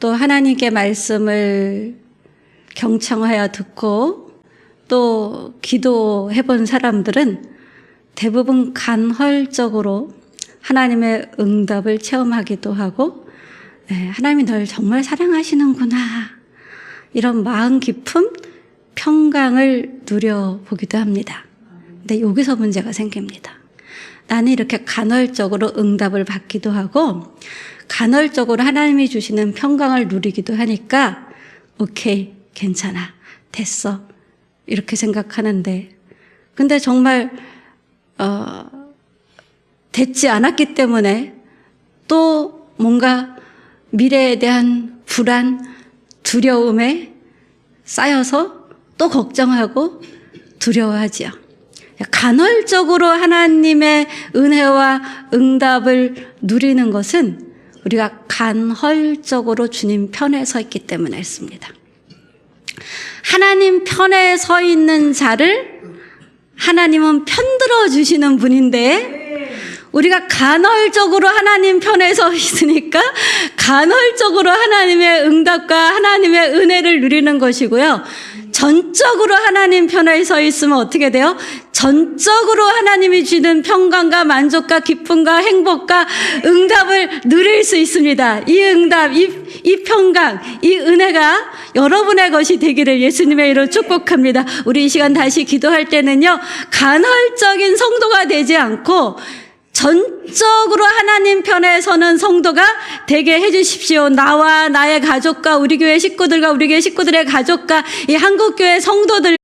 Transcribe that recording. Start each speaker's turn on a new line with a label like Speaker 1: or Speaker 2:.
Speaker 1: 또 하나님께 말씀을 경청하여 듣고 또 기도해 본 사람들은 대부분 간헐적으로 하나님의 응답을 체험하기도 하고 네, 하나님이 널 정말 사랑하시는구나 이런 마음 깊은 평강을 누려보기도 합니다. 근데 여기서 문제가 생깁니다. 나는 이렇게 간헐적으로 응답을 받기도 하고 간헐적으로 하나님이 주시는 평강을 누리기도 하니까 오케이 괜찮아. 됐어. 이렇게 생각하는데. 근데 정말 어, 됐지 않았기 때문에 또 뭔가 미래에 대한 불안 두려움에 쌓여서 또 걱정하고 두려워하지요. 간헐적으로 하나님의 은혜와 응답을 누리는 것은 우리가 간헐적으로 주님 편에 서 있기 때문에 했습니다. 하나님 편에 서 있는 자를 하나님은 편들어 주시는 분인데 우리가 간헐적으로 하나님 편에 서 있으니까 간헐적으로 하나님의 응답과 하나님의 은혜를 누리는 것이고요. 전적으로 하나님 편에 서 있으면 어떻게 돼요? 전적으로 하나님이 주는 평강과 만족과 기쁨과 행복과 응답을 누릴 수 있습니다. 이 응답, 이, 이 평강, 이 은혜가 여러분의 것이 되기를 예수님의 이름으로 축복합니다. 우리 이 시간 다시 기도할 때는요, 간헐적인 성도가 되지 않고 전적으로 하나님 편에 서는 성도가 되게 해주십시오. 나와 나의 가족과 우리 교회 식구들과 우리 교회 식구들의 가족과 이 한국교회 성도들